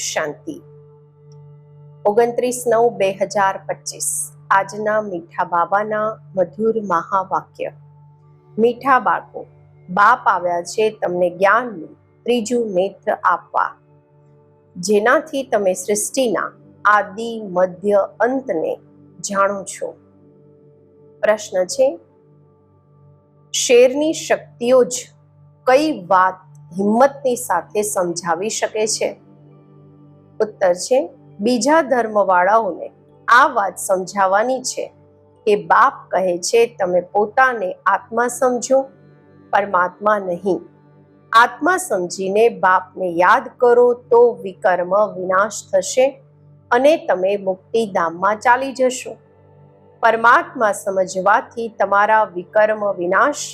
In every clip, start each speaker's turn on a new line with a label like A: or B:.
A: શાંતિ. ઓગણત્રીસ નવ બે હજાર પચીસ. આજના મીઠા બાબાના મધુર મહાવાક્ય. મીઠા બાળકો, બાપ આવ્યા છે તમને જ્ઞાનનું ત્રીજું નેત્ર આપવા. જેનાથી તમે સૃષ્ટિના આદિ, મધ્ય અંતને જાણો છો. પ્રશ્ન છે, શેરની શક્તિઓ જ કઈ વાત હિંમતની સાથે સમજાવી શકે છે? ઉત્તર છે, બીજા ધર્મવાળાઓને આ વાત સમજાવવાની છે કે બાપ કહે છે, તમે પોતાને આત્મા સમજો, પરમાત્મા નહીં. આત્મા સમજીને બાપને યાદ કરો તો વિકર્મ વિનાશ થશે અને તમે મુક્તિધામમાં ચાલી જશો. પરમાત્મા સમજવાથી તમારા વિકર્મ વિનાશ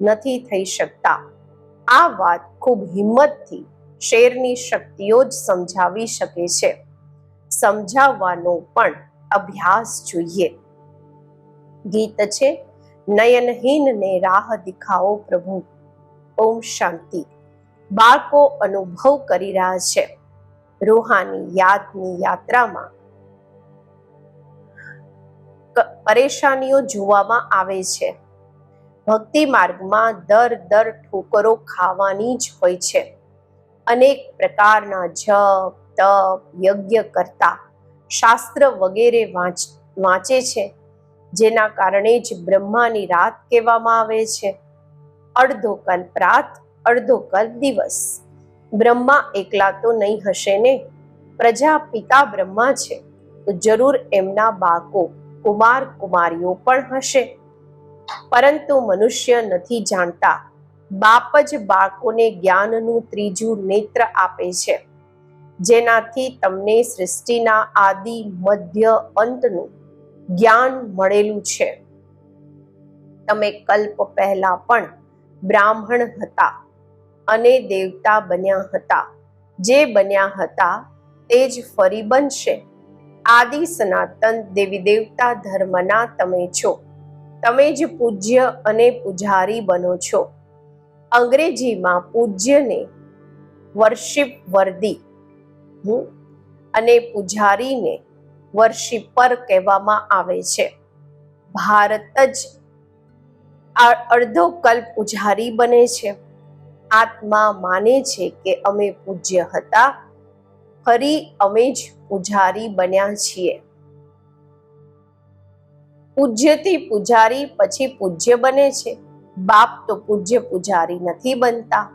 A: નથી થઈ શકતા. આ વાત ખૂબ હિંમતથી શેરની શક્તિઓ જ સમજાવી શકે છે? સમજાવવાનો પણ અભ્યાસ જોઈએ. ગીત છે, નયનહીનને રાહ દેખાઓ પ્રભુ. ઓમ શાંતિ. બાળકો અનુભવ કરી રહ્યા છે. રૂહાની યાદની યાત્રામાં પરેશાનીઓ જોવામાં આવે છે. ભક્તિ માર્ગમાં દર દર ઠોકરો ખાવાની જ હોય છે. અનેક પ્રકારના જપ, તપ, યજ્ઞ કરતા શાસ્ત્ર વગેરે વાંચ, વાંચે છે. જેના કારણે જ બ્રહ્માની રાત કહેવામાં આવે છે. અડધો કલ્પ રાત અડધો કલ્પ દિવસ. બ્રહ્મા એકલા તો નહીં હશે ને? પ્રજા પિતા બ્રહ્મા છે. તો જરૂર એમના બાળકો કુમાર કુમારીઓ પણ હશે. પરંતુ મનુષ્ય નથી જાણતા બાપ જ બાળકોને જ્ઞાનનું ત્રીજું નેત્ર આપે છે. જેનાથી તમને સૃષ્ટિના આદિ, મધ્ય, અંતનું જ્ઞાન મળેલું છે. તમે કલ્પ પહેલા પણ બ્રાહ્મણ હતા અને દેવતા બન્યા હતા. જે બન્યા હતા તે જ ફરી બનશે. આદિ સનાતન દેવી દેવતા ધર્મના તમે છો. તમે જ પૂજ્ય અને પૂજારી બનો છો. અંગ્રેજીમાં પૂજ્યને વર્શિપ વર્દી. અને પૂજારીને વર્શિપર કહેવામાં આવે છે. ભારત જ અડધો કલ્પ પૂજારી બને છે. આત્મા માને છે કે અમે પૂજ્ય હતા. ફરી અમે જ પૂજારી બન્યા છીએ. પૂજ્યથી પૂજારી પછી પૂજ્ય બને છે. બાપ તો પૂજ્ય પૂજારી નથી બનતા.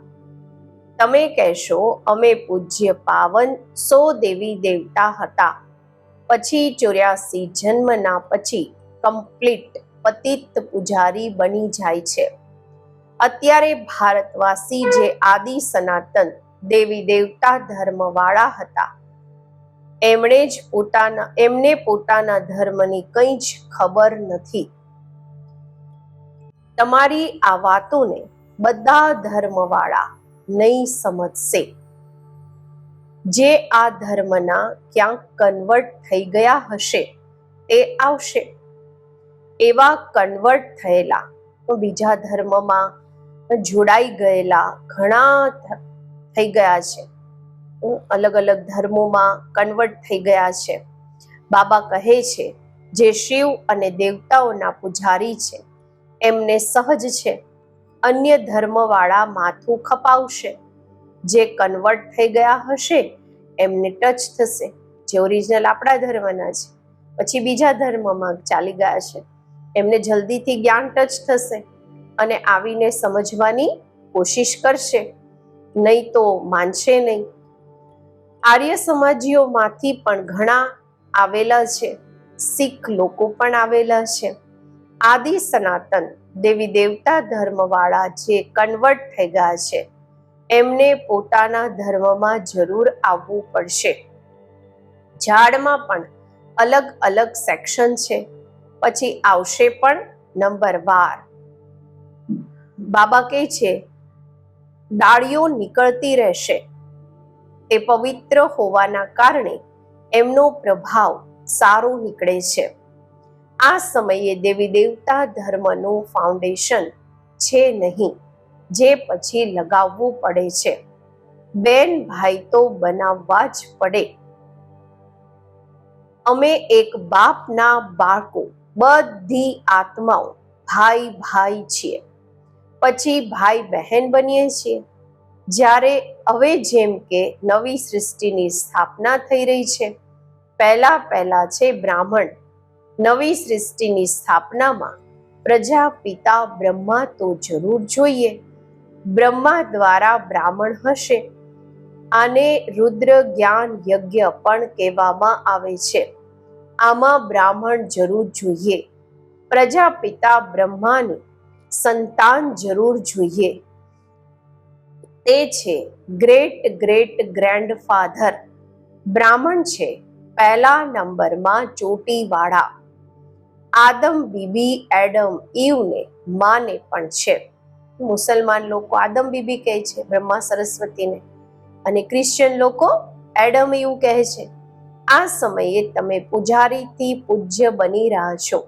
A: તમે કહેશો, અમે પૂજ્ય પાવન સો દેવી દેવતા હતા. પછી ચોર્યાસી જન્મના પછી કમ્પ્લીટ પતિત પૂજારી બની જાય છે. અત્યારે ભારતવાસી જે આદિ સનાતન દેવી દેવતા ધર્મવાળા હતા. એમણે જ પોતાના, એમને પોતાના ધર્મની કંઈ જ ખબર નથી. તમારી આ વાતોને બધા ધર્મવાળા નહીં સમજશે. જે આ ધર્મના ક્યાંક કન્વર્ટ થઈ ગયા હશે તે આવશે. એવા કન્વર્ટ થયેલા બીજા ધર્મમાં જોડાઈ ગયેલા ઘણા થઈ ગયા છે. અલગ અલગ ધર્મોમાં કન્વર્ટ થઈ ગયા છે. બાબા કહે છે, જે શિવ અને દેવતાઓના પૂજારી છે એમને સહજ છે. અન્ય ધર્મવાળા માથું ખપાવશે. જે કન્વર્ટ થઈ ગયા હશે, એમને ટચ થશે. જે ઓરિજિનલ આપણા ધર્મના છે. પછી બીજા ધર્મમાં ચાલી ગયા છે. એમને જલ્દીથી જ્ઞાન ટચ થશે અને આવીને સમજવાની કોશિશ કરશે. નહીં તો માનશે નહીં. આર્ય સમાજીઓમાંથી પણ ઘણા આવેલા છે. શીખ લોકો પણ આવેલા છે. આદિ સનાતન દેવી દેવતા ધર્મવાળા જે કન્વર્ટ થઈ ગયા છે, એમને પોતાના ધર્મમાં જરૂર આવવું પડશે. ઝાડમાં પણ અલગ અલગ સેક્શન છે, પછી આવશે પણ નંબર વાર બાબા કહે છે, ડાળીઓ નીકળતી રહેશે. તે પવિત્ર હોવાના કારણે એમનો પ્રભાવ સારો નીકળે છે. આ સમયે દેવી દેવતા ધર્મનું ફાઉન્ડેશન છે નહીં, જે પછી લગાવવું પડે છે. બેન ભાઈ તો બનાવવા જ પડે. અમે એક બાપના બાળકો, બધી આત્માઓ ભાઈ ભાઈ છીએ. પછી ભાઈ બહેન બનીએ છીએ. જ્યારે હવે જેમ કે નવી સૃષ્ટિની સ્થાપના થઈ રહી છે, પહેલા પહેલા છે બ્રાહ્મણ. નવી સૃષ્ટિની સ્થાપનામાં પ્રજાપિતા બ્રહ્મા તો જરૂર જોઈએ. બ્રહ્મા દ્વારા બ્રાહ્મણ હશે. આને રુદ્ર, જ્ઞાન, યજ્ઞ પણ કહેવામાં આવે છે. આમાં બ્રાહ્મણ જરૂર જોઈએ. પ્રજાપિતા બ્રહ્માની સંતાન જરૂર જોઈએ. તે છે ગ્રેટ ગ્રેટ ગ્રેન્ડફાધર. બ્રાહ્મણ છે પહેલા નંબરમાં ચોટીવાળા. આદમ બીબી એડમ ઈવને માને પણ છે. મુસલમાન લોકો આદમ બીબી કહે છે, બ્રહ્મા સરસ્વતીને. અને ક્રિશ્ચિયન લોકો એડમ ઈવ કહે છે. આ સમયે તમે પૂજારીથી પૂજ્ય બની રહ્યા છો.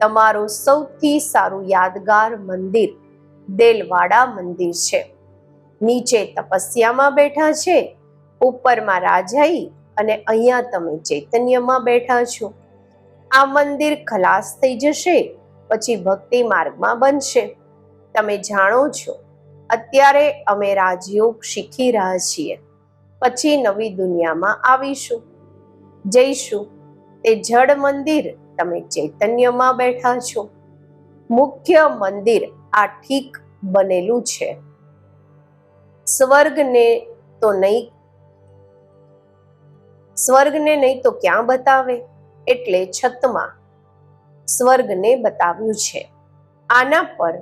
A: તમારું સૌથી સારું યાદગાર મંદિર દેલવાડા મંદિર છે. નીચે તપસ્યામાં બેઠા છે, ઉપરમાં રાજાઈ અને અહીંયા તમે ચૈતન્યમાં બેઠા છો. આ મંદિર ખલાસ થઈ જશે, પછી ભક્તિ માર્ગમાં બનશે. તમે જાણો છો, અત્યારે અમે રાજયોગ શીખી રહ્યા છીએ. પછી નવી દુનિયામાં આવીશું. જઈશું. તે જડ મંદિર તમે ચૈતન્યમાં બેઠા છો. મુખ્ય મંદિર આ ઠીક બનેલું છે. સ્વર્ગને તો નહીં, સ્વર્ગને નહીં તો ક્યાં બતાવે? એટલે છતમાં સ્વર્ગને બતાવ્યું છે. આના પર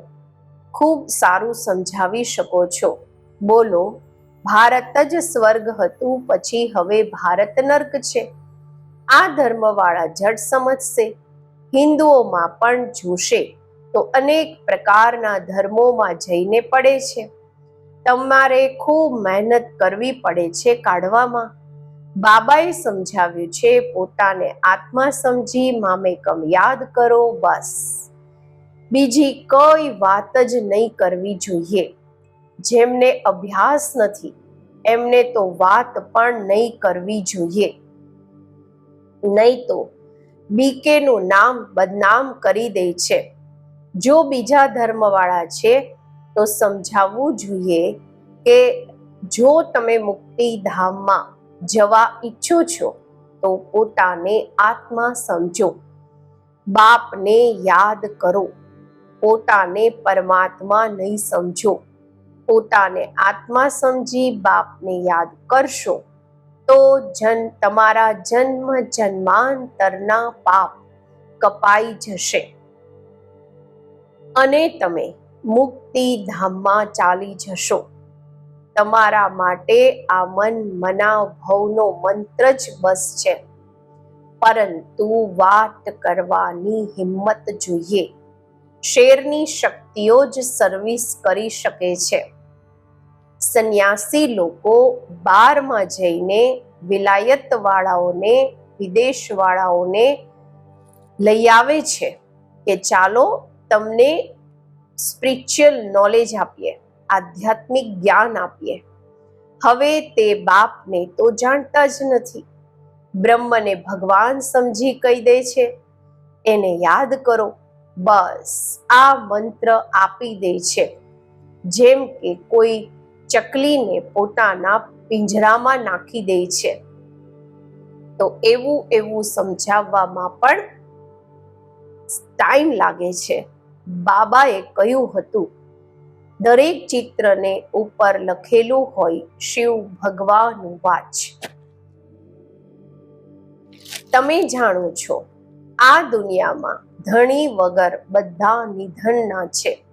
A: ખૂબ સારું સમજાવી શકો છો. બોલો, ભારત જ સ્વર્ગ હતું, પછી હવે ભારત નર્ક છે. આ ધર્મવાળા જડ સમજશે, હિન્દુઓમાં પણ જોશે, તો અનેક પ્રકારના ધર્મોમાં જઈને પડે છે. તમારે ખૂબ મહેનત કરવી પડે છે કાઢવામાં. બાબાએ સમજાવ્યું છે, પોતાને આત્મા સમજી મામેકમ યાદ કરો, બસ. બીજી કોઈ વાત જ નહીં કરવી જોઈએ. જેમને અભ્યાસ નથી, એમને તો વાત પણ નહીં કરવી જોઈએ. નહીં તો બીકેનું નામ બદનામ કરી દે છે. જો બીજા ધર્મવાળા છે, તો સમજાવવું જોઈએ કે જો તમે મુક્તિધામમાં જવા ઈચ્છો છો તો પોતાને આત્મા સમજો. બાપને યાદ કરો. પોતાને પરમાત્મા નહીં સમજો. પોતાને આત્મા સમજી બાપને યાદ કરશો તો જન તમારા જન્મ જન્માંતરના પાપ કપાઈ જશે. અને તમે મુક્તિ ધામમાં ચાલી જશો. તમારા માટે આ મન મના ભવનો મંત્ર જ બસ છે. પરંતુ વાત કરવાની હિંમત જોઈએ. શેરની શક્તિઓ જ સર્વિસ કરી શકે છે. સંન્યાસી લોકો બારમાં જઈને વિલાયત વાળાઓને વિદેશ વાળાઓને લઈ આવે છે કે ચાલો તમને સ્પિરિચ્યુઅલ નોલેજ આપીએ. આધ્યાત્મિક જ્ઞાન આપીએ. હવે તે બાપને તો જાણતા જ નથી. બ્રહ્મને ભગવાન સમજી કહી દે છે. એને યાદ કરો. બસ આ મંત્ર આપી દે છે. જેમ કે કોઈ ચકલીને પોતાના પિંજરામાં નાખી દે છે. તો એવું એવું સમજાવવામાં પણ ટાઈમ લાગે છે. બાબાએ કહ્યું હતું દરેક ચિત્રને ઉપર લખેલું હોય શિવ ભગવાન વાચ. તમે જાણો છો, આ દુનિયામાં ધણી વગર બધા નિધનના છે.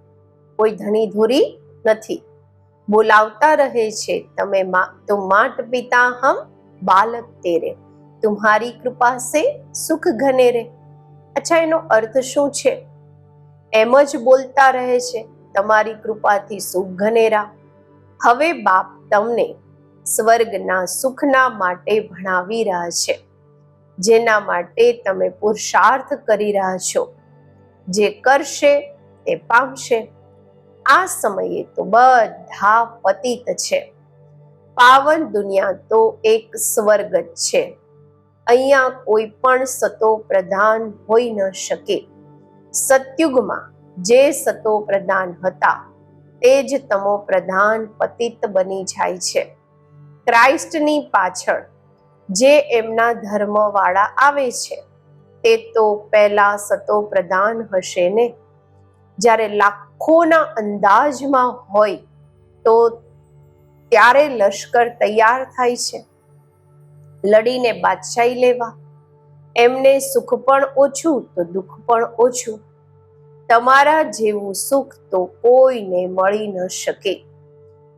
A: કોઈ ધણી ધૂરી નથી. બોલાવતા રહે છે, તમે તો માટ પિતા હમ બાલક તેરે. તુમ્હારી કૃપા સે સુખ ઘનેરે. અચ્છા, એનો અર્થ શું છે? એમ જ બોલતા રહે છે તમારી કૃપાથી સુખ ઘનેરા. હવે બાપ તમને સ્વર્ગના સુખના માટે ભણાવી રહ્યા છે. જેના માટે તમે પુરુષાર્થ કરી રહ્યા છો. જે કરશે તે પામશે. આ સમયે તો બધા પતિત છે. પાવન દુનિયા તો એક સ્વર્ગ જ છે. અહીંયા કોઈ પણ સતો પ્રધાન હોઈ ન શકે. સતયુગમાં જે સતો પ્રધાન હતા, તે જ તમો પ્રધાન પતિત બની જાય છે. ક્રાઇસ્ટની પાછળ જે એમના ધર્મવાળા આવે છે, તે તો પહેલા સતો પ્રધાન હશે ને? જ્યારે લાખોના અંદાજમાં હોય, તો ત્યારે લશ્કર તૈયાર થાય છે. લડીને બાદશાહી લેવા. એમને સુખ પણ ઓછું તો દુઃખ પણ ઓછું. તમારા જેવું સુખ તો કોઈને મળી ન શકે.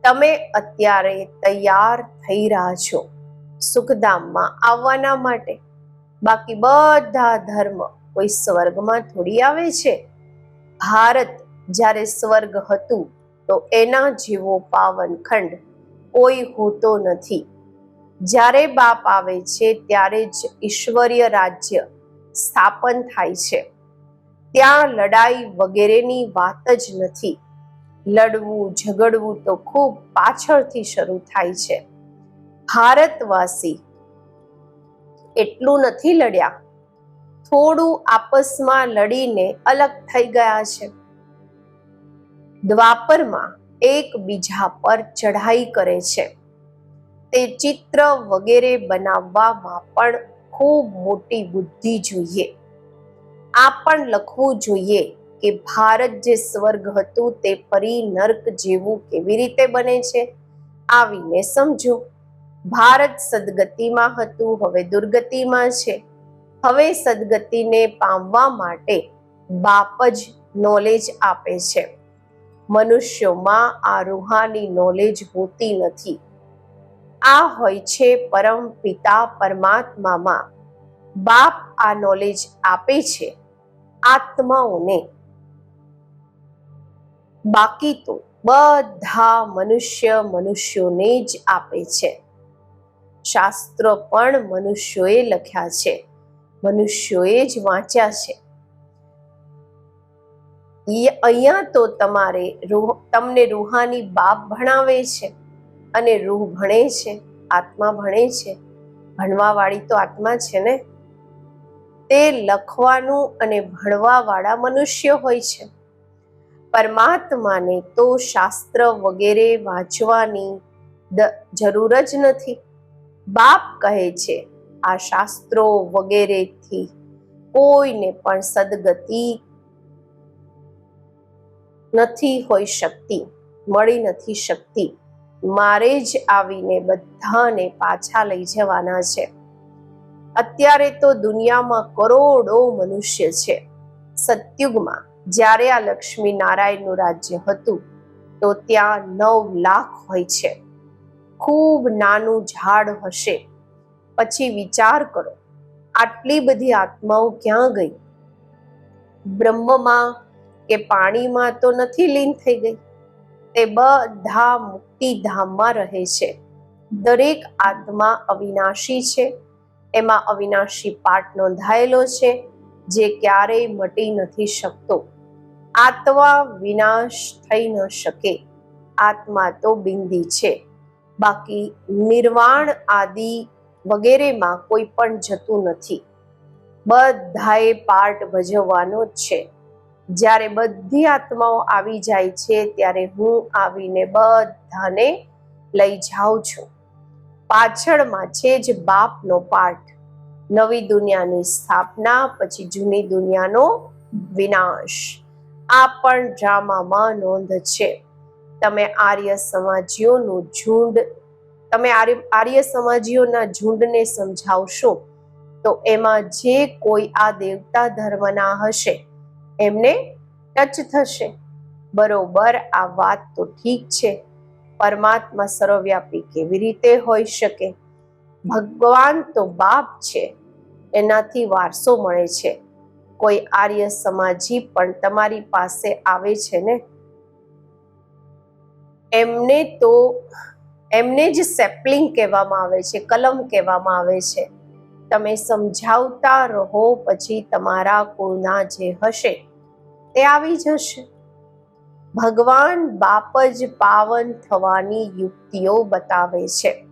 A: તમે અત્યારે તૈયાર થઈ રહ્યા છો સુખધામમાં આવવાના માટે. બાકી બધા ધર્મ કોઈ સ્વર્ગમાં થોડી આવે છે. ભારત જ્યારે સ્વર્ગ હતું તો એના જેવો પાવનખંડ કોઈ હોતો નથી. જ્યારે બાપ આવે છે ત્યારે જ ઈશ્વરીય રાજ્ય સ્થાપન થાય છે. ત્યાં લડાઈ વગેરેની વાત જ નથી. લડવું, ઝઘડવું તો ખૂબ પાછળથી શરૂ થાય છે. ભારતવાસી એટલું નથી લડ્યા. થોડું આપસમાં લડીને અલગ થઈ ગયા છે. દ્વાપરમાં એકબીજા પર ચઢાઈ કરે છે. તે ચિત્ર વગેરે બનાવવામાં પણ ખૂબ મોટી બુદ્ધિ જોઈએ. આ પણ લખવું જોઈએ કે ભારત જે સ્વર્ગ હતું તે ફરી નર્ક જેવું કેવી રીતે બને છે? આવીને સમજો. ભારત સદગતિમાં હતું, હવે દુર્ગતિમાં છે. હવે સદગતિને પામવા માટે બાપ જ નોલેજ આપે છે. મનુષ્યોમાં આ રૂહાની નોલેજ હોતી નથી. આ હોય છે પરમ પિતા પરમાત્મામાં. બાપ આ નોલેજ આપે છે. આત્માઓને. બાકી તો બધા મનુષ્ય મનુષ્યોને જ આપે છે. શાસ્ત્ર પણ મનુષ્યોએ લખ્યા છે. મનુષ્યોએ જ વાંચ્યા છે. અહીંયા તો તમારે રૂહ, તમને રૂહાની બાપ ભણાવે છે અને રૂહ ભણે છે, આત્મા ભણે છે. ભણવાવાળી તો આત્મા છે ને? તે લખવાનું અને ભણવાવાળા મનુષ્ય હોય છે. પરમાત્માને તો શાસ્ત્ર વગેરે વાંચવાની જરૂર જ નથી. બાપ કહે છે, આ શાસ્ત્રો વગેરેથી કોઈને પણ સદગતિ નથી હોઈ શકતી, મળી નથી શકતી. મારે જ આવીને બધાને પાછા લઈ જવાના છે. અત્યારે તો દુનિયામાં કરોડો મનુષ્ય છે. સતયુગમાં જ્યારે આ લક્ષ્મી નારાયણનું રાજ્ય હતું, તો ત્યાં નવ લાખ હોય છે. ખૂબ નાનું ઝાડ હશે. પછી વિચાર કરો, આટલી બધી આત્માઓ ક્યાં ગઈ? બ્રહ્મમાં કે પાણીમાં તો નથી લીન થઈ ગઈ? તે બધા મુક્તિધામમાં રહે છે. દરેક આત્મા અવિનાશી છે. એમાં અવિનાશી પાઠ નોંધાયેલો છે, જે ક્યારેય મટી નથી શકતો. આત્મા વિનાશ થઈ ન શકે. આત્મા તો બિંદી છે. બાકી નિર્વાણ આદિ વગેરેમાં કોઈ પણ જતું નથી. બધાએ પાર્ટ ભજવવાનો જ છે. જ્યારે બધી આત્માઓ આવી જાય છે, ત્યારે હું આવીને બધાને લઈ જાઉં છું. પાછળમાં છે જ બાપનો પાઠ. નવી દુનિયાની સ્થાપના, પછી જૂની દુનિયાનો વિનાશ. આ પણ ડ્રામામાં નોંધ છે. તમે આર્ય સમાજીઓનું ઝુંડ, તમે આર્ય સમાજીઓના ઝુંડને સમજાવશો, તો એમાં જે કોઈ આ દેવતા ધર્મના હશે, એમને ટચ થશે. બરોબર, આ વાત તો ઠીક છે. પરમાત્મા સર્વવ્યાપી કેવી રીતે હોઈ શકે? ભગવાન તો બાપ છે, એનાથી વારસો મળે છે. કોઈ આર્ય સમાજી પણ તમારી પાસે આવે છે ને? એમને તો, એમને જ સેપલિંગ કહેવામાં આવે છે, કલમ કહેવામાં આવે છે. તમે સમજાવતા રહો, પછી તમારા કુળના જે હશે, તે આવી જશે. ભગવાન બાપ જ પાવન થવાની યુક્તિઓ બતાવે છે.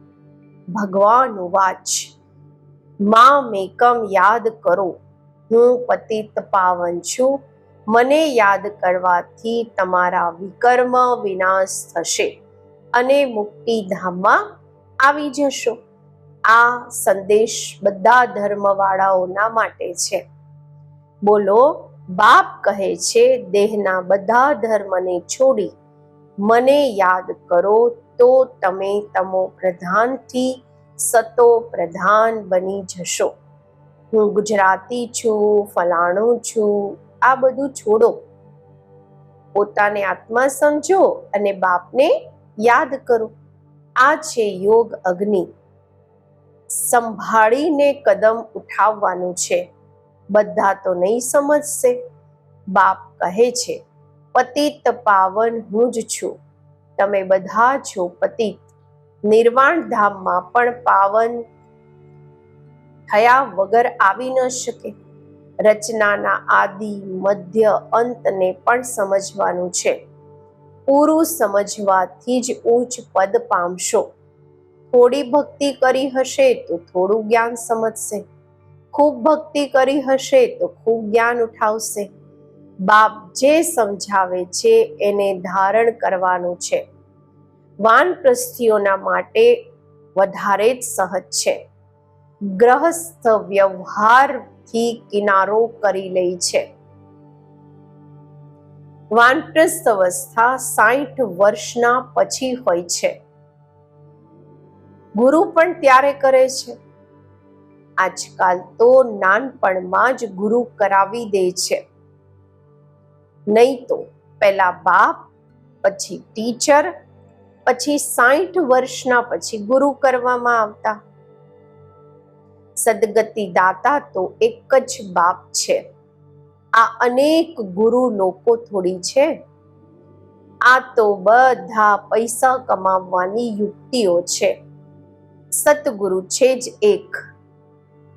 A: ભગવાન વાચ, માં મેકમ યાદ કરો, હું પતિત પાવન છું, મને યાદ કરવાથી તમારા વિકર્મ વિનાશ થશે અને મુક્તિધામમાં આવી જશો. આ સંદેશ બધા ધર્મવાળાઓના માટે છે. બોલો બાપ કહે છે, દેહના બધા ધર્મને છોડી મને યાદ કરો તો તમે તમો પ્રધાનથી સતો પ્રધાન બની જશો. હું ગુજરાતી છું, ફલાણું છું, આ બધું છોડો. પોતાને આત્મા સમજો અને બાપને યાદ કરો. આ છે યોગ અગ્નિ. સંભાળીને કદમ ઉઠાવવાનું છે. બધા તો નહીં સમજશે. બાપ કહે છે, પતિત પાવન હું જ છું. તમે બધા છો પતિત. નિર્વાણ ધામમાં પણ પાવન થયા વગર આવી ન શકે. રચનાના આદિ મધ્ય અંતને પણ સમજવાનું છે. પૂરું સમજવાથી જ ઉચ્ચ પદ પામશો. થોડી ભક્તિ કરી હશે તો થોડું જ્ઞાન સમજશે. ખૂબ ભક્તિ કરી હશે તો ખૂબ જ્ઞાન ઉઠાવશે. બાપ જે સમજાવે છે એને ધારણ કરવાનું છે. વાનપ્રસ્થીઓના માટે વધારે જ સહજ છે. ગ્રહસ્થ વ્યવહારથી કિનારો કરી લે છે. વાનપ્રસ્થ અવસ્થા સાઠ વર્ષના પછી હોય છે. ગુરુ પણ ત્યારે કરે છે. આજકાલ તો નાનપણમાં જ ગુરુ કરાવી દે છે. નહીં તો પહેલા બાપ, પછી ટીચર, પછી સાઠ વર્ષના પછી ગુરુ કરવામાં આવતા. સદગતિ દાતા તો એક જ બાપ છે. આ અનેક ગુરુ લોકો થોડી છે. આ તો બધા પૈસા કમાવવાની યુક્તિઓ છે. સતગુરુ છે જ એક.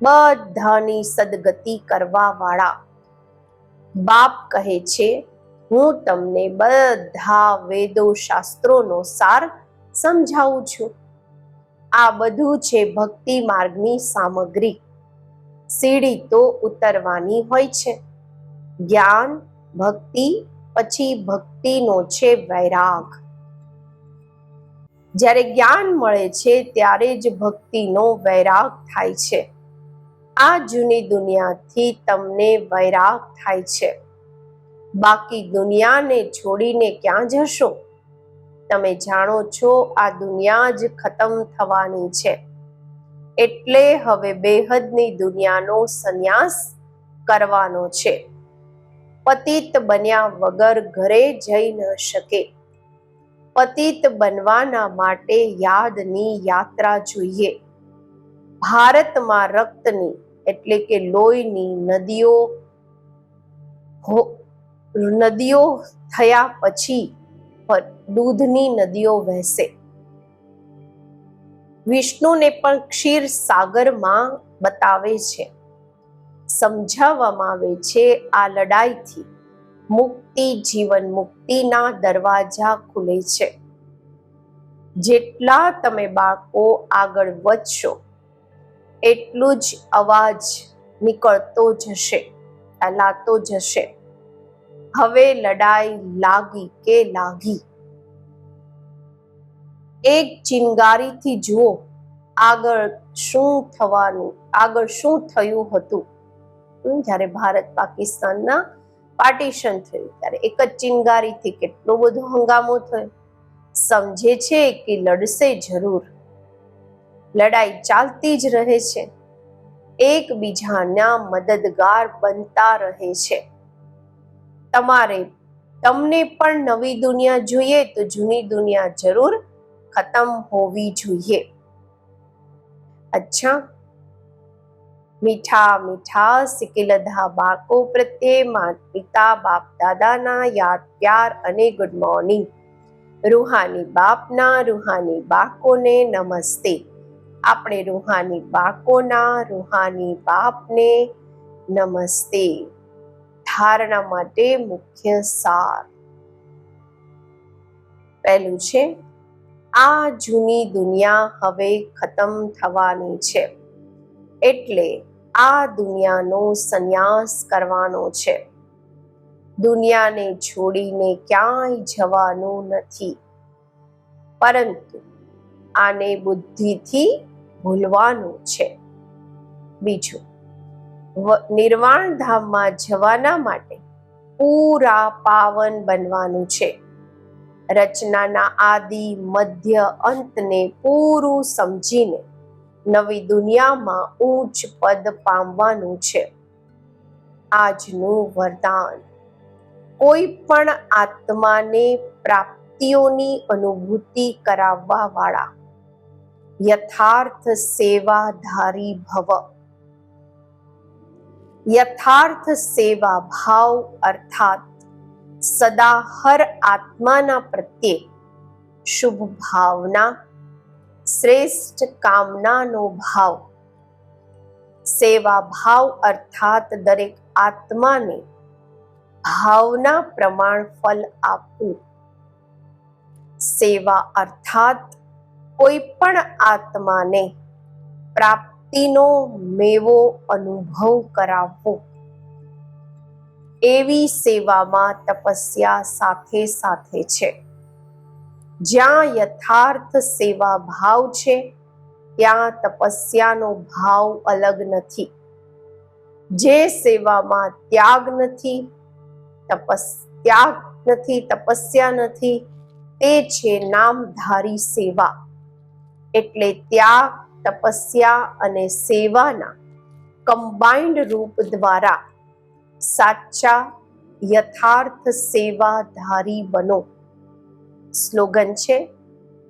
A: બધાની સદગતિ કરવા વાળા બાપ કહે છે, હું તમને બધા વેદો શાસ્ત્રોનો સાર સમજાવું છું. આ બધું છે ભક્તિ માર્ગની સામગ્રી. સીડી તો ઉતરવાની હોય છે. જ્ઞાન, ભક્તિ, પછી ભક્તિનો છે વૈરાગ. જ્યારે જ્ઞાન મળે છે, ત્યારે જ ભક્તિનો વૈરાગ થાય છે. આ જૂની દુનિયાથી તમને વૈરાગ થાય છે. બાકી દુનિયાને છોડીને ક્યાં જશો? તમે જાણો છો આ દુનિયા જ ખતમ થવાની છે. એટલે હવે બેહદની દુનિયાનો સંન્યાસ કરવાનો છે. પતિત બન્યા વગર ઘરે જઈ ન શકે. પતિત બનવાના માટે યાદની યાત્રા જોઈએ. ભારતમાં રક્તની એટલે કે લોહીની નદીઓ નદીઓ થયા પછી દૂધની નદીઓ વહેશે. વિષ્ણુને પણ ક્ષીર સાગરમાં બતાવે છે. સમજાવવામાં આવે છે આ લડાઈથી મુક્તિ, જીવન મુક્તિના દરવાજા ખુલે છે. જેટલા તમે બાળકો આગળ વધશો એટલું જ અવાજ નીકળતો જશે ફેલાતો જશે હવે લડાઈ લાગી કે લાગી? એક ચિનગારીથી જુઓ, આગળ શું થવાનું, આગળ શું થયું હતું? જ્યારે ભારત પાકિસ્તાનના પાર્ટીશન થયું, ત્યારે એક જ ચિનગારીથી કેટલો બધો હંગામો થયો? સમજે છે કે લડશે જરૂર. લડાઈ ચાલતી જ રહે છે. એકબીજાના મદદગાર બનતા રહે છે. તમારે, તમને પણ નવી દુનિયા જોઈએ તો જૂની દુનિયા જરૂર ખતમ હોવી જોઈએ. અચ્છા. મીઠા મીઠા સિકિલધા બાળકો પ્રત્યે માતા પિતા બાપ દાદાના યાદ, પ્યાર અને ગુડ મોર્નિંગ. રૂહાની બાપના રૂહાની બાળકોને નમસ્તે. આપણે રૂહાની બાકોના, રૂહાની બાપને નમસ્તે. ધારણા માટે મુખ્ય સાર. પહેલું છે, આ જૂની દુનિયા હવે ખતમ થવાની છે. એટલે આ દુનિયાનો સંન્યાસ કરવાનો છે. દુનિયાને છોડીને ક્યાંય જવાનું નથી. પરંતુ આને બુદ્ધિથી ભૂલવાનું છે. બીજું નિર્વાણ ધામમાં જવાના માટે પૂરા પાવન બનવાનું છે. રચનાના આદિ, મધ્ય અંતને પૂરું સમજીને નવી દુનિયામાં ઊંચ પદ પામવાનું છે. આજનું વરદાન, કોઈ પણ આત્માને પ્રાપ્તિઓની અનુભૂતિ કરાવવા વાળા યથાર્થ સેવાધારી ભવ યથાર્થ સેવા ભાવ અર્થાત સદા હર આત્માના પ્રત્યે શુભ ભાવના શ્રેષ્ઠ કામનાનો ભાવ સેવા ભાવ અર્થાત દરેક આત્માને ભાવના પ્રમાણ ફલ આપવું સેવા અર્થાત કોઈ પણ આત્માને પ્રાપ્તિનો મેવો અનુભવ કરાવવો. એવી સેવામાં તપસ્યા સાથે સાથે છે. જ્યાં યથાર્થ સેવા ભાવ છે, ત્યાં તપસ્યાનો ભાવ અલગ નથી. જે સેવામાં ત્યાગ નથી, તપસ, ત્યાગ નથી, તપસ્યા નથી, તે છે નામધારી સેવા. એટલે ત્યાગ તપસ્યા અને સેવાના કમ્બાઇન્ડ રૂપ દ્વારા સાચા યથાર્થ સેવાધારી બનો. સ્લોગન છે,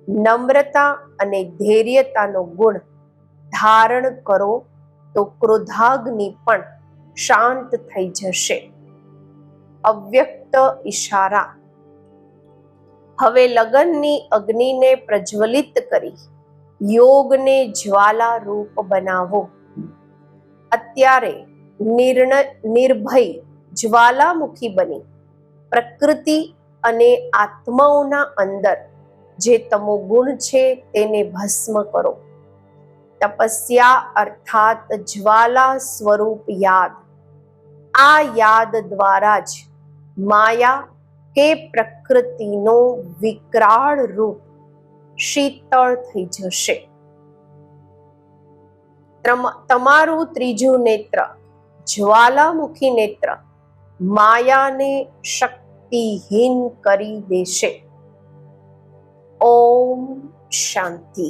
A: નમ્રતા અને ધૈર્યતાનો ગુણ ધારણ કરો તો ક્રોધાગ્નિ પણ શાંત થઈ જશે. અવ્યક્ત ઈશારા. હવે લગનની અગ્નિને પ્રજ્વલિત કરી. યોગને જ્વાલા રૂપ બનાવો. અત્યારે નિર્ણય નિર્ભય જ્વાલામુખી બની. પ્રકૃતિ અને આત્માઓના અંદર જે તમો ગુણ છે તેને ભસ્મ કરો. તપસ્યા અર્થાત જ્વાલા સ્વરૂપ યાદ. આ યાદ દ્વારા જ માયા કે પ્રકૃતિનો વિકરાળ રૂપ શીતળ થઈ જશે. તમારું ત્રીજું નેત્ર જ્વાલામુખી નેત્ર માયાને શક્તિહીન કરી દેશે. ઓમ શાંતિ.